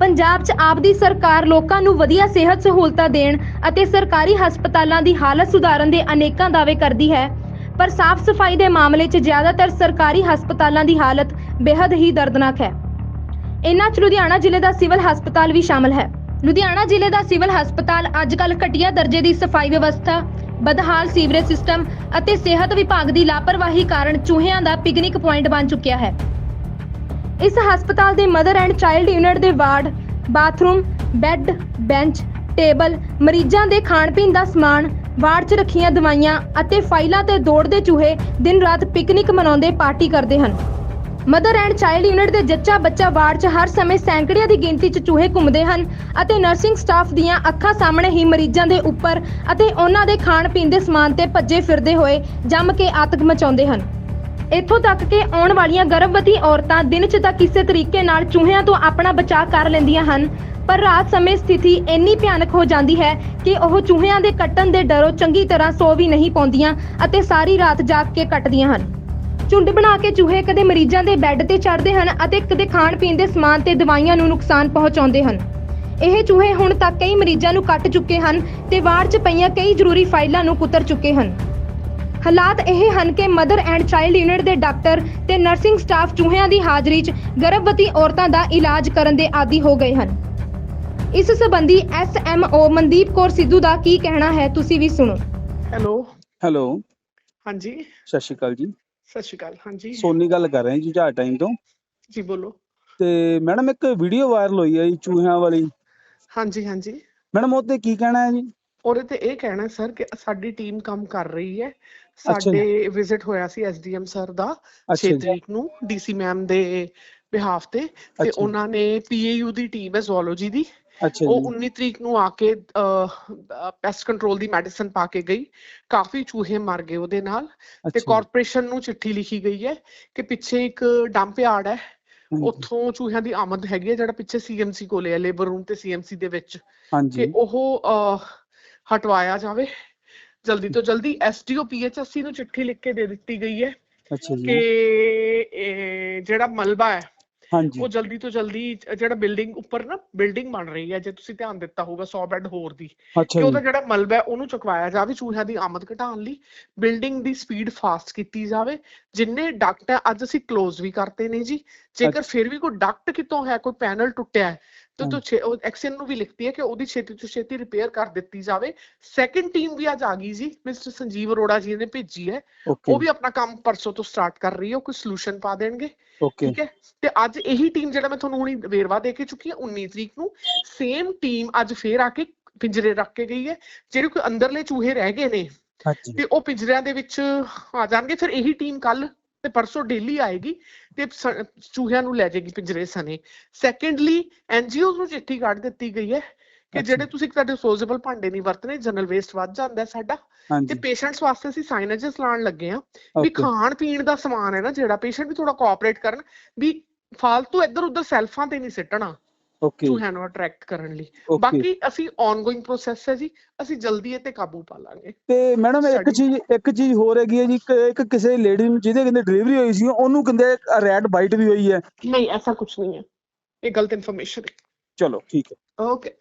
ਪੰਜਾਬ 'ਚ ਆਪ ਦੀ ਸਰਕਾਰ ਲੋਕਾਂ ਨੂੰ ਵਧੀਆ ਸਿਹਤ ਸਹੂਲਤਾਂ ਦੇਣ ਅਤੇ ਸਰਕਾਰੀ ਹਸਪਤਾਲਾਂ ਦੀ ਹਾਲਤ ਸੁਧਾਰਨ ਦੇ ਅਨੇਕਾਂ ਦਾਅਵੇ ਕਰਦੀ ਹੈ। ਪਰ ਸਾਫ਼ ਸਫ਼ਾਈ ਦੇ ਮਾਮਲੇ 'ਚ ਜ਼ਿਆਦਾਤਰ ਸਰਕਾਰੀ ਹਸਪਤਾਲਾਂ ਦੀ ਹਾਲਤ ਬੇहद ਹੀ ਦਰਦਨਾਕ ਹੈ। ਇਨ੍ਹਾਂ 'ਚ ਲੁਧਿਆਣਾ ਜ਼ਿਲ੍ਹੇ ਦਾ ਸਿਵਲ ਹਸਪਤਾਲ ਵੀ ਸ਼ਾਮਲ ਹੈ। ਲੁਧਿਆਣਾ ਜ਼ਿਲ੍ਹੇ ਦਾ ਸਿਵਲ ਹਸਪਤਾਲ ਅੱਜਕੱਲ ਘਟੀਆ ਦਰਜੇ ਦੀ ਸਫ਼ਾਈ ਵਿਵਸਥਾ, ਬਦਹਾਲ ਸੀਵਰੇਜ ਸਿਸਟਮ ਅਤੇ ਸਿਹਤ ਵਿਭਾਗ ਦੀ ਲਾਪਰਵਾਹੀ ਕਾਰਨ ਚੂਹਿਆਂ ਦਾ ਪਿਕਨਿਕ ਪੁਆਇੰਟ ਬਣ ਚੁੱਕਿਆ ਹੈ। ਇਸ ਹਸਪਤਾਲ ਦੇ ਮਦਰ ਐਂਡ ਚਾਈਲਡ ਯੂਨਿਟ ਦੇ ward, bathroom, bed, bench, table, ਮਰੀਜ਼ਾਂ ਦੇ ਖਾਣ ਪੀਣ ਦਾ ਸਮਾਨ, ਵਾਰਡ 'ਚ ਰੱਖੀਆਂ ਦਵਾਈਆਂ ਅਤੇ ਫਾਈਲਾਂ ਤੇ ਦੌੜਦੇ ਚੂਹੇ ਦਿਨ ਰਾਤ ਪਿਕਨਿਕ ਮਨਾਉਂਦੇ ਪਾਰਟੀ ਕਰਦੇ ਹਨ। ਮਦਰ ਐਂਡ ਚਾਈਲਡ ਯੂਨਿਟ ਦੇ ਜੱਚਾ ਬੱਚਾ ਵਾਰਡ 'ਚ ਹਰ ਸਮੇਂ ਸੈਂਕੜਿਆਂ ਦੀ ਗਿਣਤੀ 'ਚ ਚੂਹੇ ਘੁੰਮਦੇ ਹਨ ਅਤੇ ਨਰਸਿੰਗ ਸਟਾਫ ਦੀਆਂ ਅੱਖਾਂ ਸਾਹਮਣੇ ਹੀ ਮਰੀਜ਼ਾਂ ਦੇ ਉੱਪਰ ਅਤੇ ਉਹਨਾਂ ਦੇ ਖਾਣ ਪੀਣ ਦੇ ਸਮਾਨ ਤੇ ਭੱਜੇ ਫਿਰਦੇ ਹੋਏ ਜੰਮ ਕੇ ਆਤਕ ਮਚਾਉਂਦੇ ਹਨ। ਇੱਥੋਂ ਤੱਕ ਕਿ ਆਉਣ ਵਾਲੀਆਂ ਗਰਭਵਤੀ ਔਰਤਾਂ ਦਿਨ 'ਚ ਤਾਂ ਕਿਸੇ ਤਰੀਕੇ ਨਾਲ ਚੂਹਿਆਂ ਤੋਂ ਆਪਣਾ ਬਚਾਅ ਕਰ ਲੈਂਦੀਆਂ ਹਨ। ਪਰ ਰਾਤ ਸਮੇਂ ਸਥਿਤੀ ਇੰਨੀ ਭਿਆਨਕ ਹੋ ਜਾਂਦੀ ਹੈ ਕਿ ਉਹ ਚੂਹਿਆਂ ਦੇ ਕੱਟਣ ਦੇ ਡਰੋਂ ਚੰਗੀ ਤਰ੍ਹਾਂ ਸੋ ਵੀ ਨਹੀਂ ਪਾਉਂਦੀਆਂ ਅਤੇ ਸਾਰੀ ਰਾਤ ਜਾਗ ਕੇ ਕੱਟਦੀਆਂ ਹਨ। ਝੁੰਡ ਬਣਾ ਕੇ ਚੂਹੇ ਕਦੇ ਮਰੀਜ਼ਾਂ ਦੇ ਬੈੱਡ ਤੇ ਚੜ੍ਹਦੇ ਹਨ ਅਤੇ ਕਦੇ ਖਾਣ ਪੀਣ ਦੇ ਸਮਾਨ ਤੇ ਦਵਾਈਆਂ ਨੂੰ ਨੁਕਸਾਨ ਪਹੁੰਚਾਉਂਦੇ ਹਨ। ਇਹ ਚੂਹੇ ਹੁਣ ਤੱਕ ਕਈ ਮਰੀਜ਼ਾਂ ਨੂੰ ਕੱਟ ਚੁੱਕੇ ਹਨ ਤੇ ਵਾਰਡ 'ਚ ਪਈਆਂ ਕਈ ਜ਼ਰੂਰੀ ਫਾਈਲਾਂ ਨੂੰ ਕੁਤਰ ਚੁੱਕੇ ਹਨ। ਹਾਲਾਤ ਇਹ ਹਨ ਕਿ ਮਦਰ ਐਂਡ ਚਾਈਲਡ ਯੂਨਿਟ ਦੇ ਡਾਕਟਰ ਤੇ ਨਰਸਿੰਗ ਸਟਾਫ ਚੂਹਿਆਂ ਦੀ ਹਾਜ਼ਰੀ 'ਚ ਗਰਭਵਤੀ ਔਰਤਾਂ ਦਾ ਇਲਾਜ ਕਰਨ ਦੇ ਆਦੀ ਹੋ ਗਏ ਹਨ। ਇਸ ਸੰਬੰਧੀ ਐਸਐਮਓ ਮਨਦੀਪ ਕੌਰ ਸਿੱਧੂ ਦਾ ਕੀ ਕਹਿਣਾ ਹੈ ਤੁਸੀਂ ਵੀ ਸੁਣੋ। ਹੈਲੋ। ਹੈਲੋ। ਹਾਂਜੀ। ਸਤਿ ਸ਼੍ਰੀ ਅਕਾਲ ਜੀ। ਸਤਿ ਸ਼੍ਰੀ ਅਕਾਲ ਹਾਂਜੀ। ਸੋਨੀ ਗੱਲ ਕਰ ਰਹੇ ਜੀ ਝਾੜ ਟਾਈਮ ਤੋਂ। ਜੀ ਬੋਲੋ। ਤੇ ਮੈਡਮ ਇੱਕ ਵੀਡੀਓ ਵਾਇਰਲ ਹੋਈ ਹੈ ਜੀ ਚੂਹਿਆਂ ਵਾਲੀ। ਹਾਂਜੀ ਹਾਂਜੀ। ਮੈਡਮ ਉਹ ਤੇ ਕੀ ਕਹਿਣਾ ਹੈ ਜੀ? ਉਹਦੇ ਤੇ ਇਹ ਕਹਿਣਾ ਸਰ ਕਿ ਸਾਡੀ ਟੀਮ ਕੰਮ ਕਰ ਰਹੀ ਹੈ। ਸਾਡੇ ਵਿਜ਼ਿਟ ਹੋਇਆ ਸੀ ਐਸਡੀਐਮ ਸਰ ਦਾ ਅੱਛਾ 6 ਜੀ। ਤਰੀਕ ਨੂੰ ਡੀਸੀ ਮੈਮ ਦੇ ਬਿਹਾਫ ਤੇ ਤੇ। ਉਹਨਾਂ ਨੇ ਪੀਏਯੂ ਦੀ ਟੀਮ ਹੈ ਜ਼ੂਓਲੋਜੀ ਦੀ। ਉਹ ਜੀ। 19 ਤਰੀਕ ਨੂੰ ਆ ਕੇ ਪੈਸਟ ਕੰਟਰੋਲ ਦੀ ਮੈਡੀਸਨ ਪਾ ਕੇ ਗਈ। ਕਾਫੀ ਚੂਹੇ ਮਰ ਗਏ ਉਹਦੇ ਨਾਲ। ਤੇ ਕਾਰਪੋਰੇਸ਼ਨ ਨੂੰ ਚਿੱਠੀ ਲਿਖੀ ਗਈ ਹੈ ਕਿ ਪਿੱਛੇ ਇੱਕ ਡੰਪ ਯਾਰਡ ਹੈ ਉੱਥੋਂ ਚੂਹਿਆਂ ਦੀ ਆਮਦ ਹੈਗੀ ਹੈ ਜਿਹੜਾ ਪਿੱਛੇ ਸੀਐਮਸੀ ਕੋਲੇ ਹੈ ਲੇਬਰ ਰੂਮ ਤੇ ਸੀਐਮਸੀ ਦੇ ਵਿੱਚ। ਕਿ ਉਹ ਹਟਵਾਇਆ ਜਾਵੇ। ਜਲਦੀ ਤੋਂ ਜਲਦੀ ਐਸਡੀਓ ਪੀਐਚਐਸਸੀ ਨੂੰ ਚਿੱਠੀ ਲਿਖ ਕੇ ਦੇ ਦਿੱਤੀ ਗਈ ਹੈ ਅੱਛਾ ਕਿ ਜੀ ਇਹ ਜਿਹੜਾ ਮਲਬਾ ਹੈ ਹਾਂਜੀ। ਉਹ ਜਲਦੀ ਤੋਂ ਜਲਦੀ ਜਿਹੜਾ ਬਿਲਡਿੰਗ ਉੱਪਰ ਨਾ ਬਿਲਡਿੰਗ ਬਣ ਰਹੀ ਹੈ ਜੇ ਤੁਸੀਂ ਧਿਆਨ ਦਿੱਤਾ ਹੋਊਗਾ 100 ਬੈੱਡ ਹੋਰ ਦੀ ਕਿ ਉਹਦਾ ਜਿਹੜਾ ਮਲਬਾ ਹੈ ਉਹਨੂੰ ਚੁਕਵਾਇਆ ਜਾਵੇ ਚੂਹਿਆਂ ਦੀ ਆਮਦ ਘਟਾਉਣ ਲਈ ਬਿਲਡਿੰਗ ਦੀ ਸਪੀਡ ਫਾਸਟ ਕੀਤੀ ਜਾਵੇ ਜਿੰਨੇ ਡਕਟ ਹੈ ਅੱਜ ਅਸੀਂ ਕਲੋਜ਼ ਵੀ ਕਰਤੇ ਨੇ ਜੀ ਜੇਕਰ ਫਿਰ ਵੀ ਕੋਈ ਡਕਟ ਕਿਤੋਂ ਹੈ ਕੋਈ ਪੈਨਲ ਟੁੱਟਿਆ ਹੈ ਤਾਂ। ਤੋ ਐਕਸ਼ਨ ਨੂੰ ਵੀ ਲਿਖਤੀ ਹੈ ਕਿ ਉਹਦੀ ਛੇਤੀ ਤੋਂ ਛੇਤੀ ਰਿਪੇਅਰ ਕਰ ਦਿੱਤੀ ਜਾਵੇ। ਸੈਕੰਡ ਟੀਮ ਵੀ ਅੱਜ ਆ ਗਈ ਜੀ ਮਿਸਟਰ ਸੰਜੀਵ ਅਰੋੜਾ ਜੀ ਨੇ ਭੇਜੀ ਹੈ। ਉਹ ਵੀ ਆਪਣਾ ਕੰਮ ਪਰਸੋਂ ਤੋਂ ਸਟਾਰਟ ਕਰ ਰਹੀ ਹੈ ਕੋਈ ਸੋਲੂਸ਼ਨ ਪਾ ਦੇਣਗੇ। ਠੀਕ ਹੈ? ਤੇ ਅੱਜ ਇਹੀ ਟੀਮ ਜਿਹੜਾ ਮੈਂ ਤੁਹਾਨੂੰ ਹੁਣੀ ਵੇਰਵਾ ਦੇ ਕੇ ਚੁੱਕੀ ਹਾਂ 19 ਤਰੀਕ ਨੂੰ ਸੇਮ ਟੀਮ ਅੱਜ ਫੇਰ ਆ ਕੇ ਪਿੰਜਰੇ ਰੱਖ ਕੇ ਗਈ ਹੈ। ਜਿਹੜੇ ਕੋਈ ਅੰਦਰਲੇ ਚੂਹੇ ਰਹਿ ਗਏ ਨੇ ਹਾਂਜੀ। ਤੇ ਉਹ ਪਿੰਜਰਿਆਂ ਦੇ ਵਿੱਚ ਆ ਜਾਣਗੇ। ਫਿਰ ਇਹੀ ਟੀਮ ਕੱਲ ਤੇ ਪਰਸੋਂ ਡੇਲੀ ਆਏਗੀ ਤੇ ਚੂਹਿਆਂ ਨੂੰ ਲੈ ਜਾਏਗੀ ਪਿੰਜਰੇ ਸਨੇ ਸੈਕੰਡਲੀ ਐਨਜੀਓਜ਼ ਨੂੰ ਚਿੱਠੀ ਕੱਢ ਦਿੱਤੀ ਗਈ ਹੈ ਕਿ। ਜਿਹੜੇ ਤੁਸੀਂ ਤੁਹਾਡੇ ਡਿਸਪੋਜ਼ੇਬਲ ਭਾਂਡੇ ਨਹੀਂ ਵਰਤਨੇ ਜਨਰਲ ਵੇਸਟ ਵੱਧ ਜਾਂਦਾ ਹੈ ਸਾਡਾ। ਤੇ ਪੇਸ਼ੈਂਟਸ ਵਾਸਤੇ ਅਸੀਂ ਸਾਈਨੇਜਸ ਲਾਉਣ ਲੱਗੇ ਆ ਵੀ ਖਾਣ ਪੀਣ ਦਾ ਸਮਾਨ ਹੈ ਨਾ ਜਿਹੜਾ ਪੇਸ਼ੈਂਟ ਵੀ ਥੋੜਾ ਕੋਆਪਰੇਟ ਕਰਨ ਵੀ ਫਾਲਤੂ ਇੱਧਰ ਉੱਧਰ ਸੈਲਫਾਂ ਤੇ ਨਹੀਂ ਸਿੱਟਣਾ। ਓਕੇ ਚੂਹਿਆਂ ਨੂੰ ਅਟਰੈਕਟ ਕਰਨ ਲਈ। ਓਕੇ ਬਾਕੀ ਅਸੀਂ ਔਨਗੋਇੰਗ ਪ੍ਰੋਸੈਸ ਹੈ ਜੀ ਅਸੀਂ ਜਲਦੀ ਇਹ ਤੇ ਕਾਬੂ ਪਾ ਲਾਂਗੇ। ਤੇ ਮੈਡਮ ਇੱਕ ਸਾਡੀ- ਚੀਜ਼ ਇੱਕ ਚੀਜ਼ ਹੋਰ ਹੈਗੀ ਹੈ ਜੀ ਇੱਕ ਇੱਕ ਕਿਸੇ ਲੇਡੀ ਨੂੰ ਜਿਹਦੇ ਕਹਿੰਦੇ ਡਿਲੀਵਰੀ ਹੋਈ ਸੀ ਉਹਨੂੰ ਕਹਿੰਦੇ ਰੈਡ ਬਾਈਟ ਵੀ ਹੋਈ ਹੈ। ਨਹੀਂ ਐਸਾ ਕੁਝ ਨਹੀਂ ਹੈ। ਇਹ ਗਲਤ ਇਨਫੋਰਮੇਸ਼ਨ ਹੈ। ਚਲੋ ਠੀਕ ਹੈ। ਓਕੇ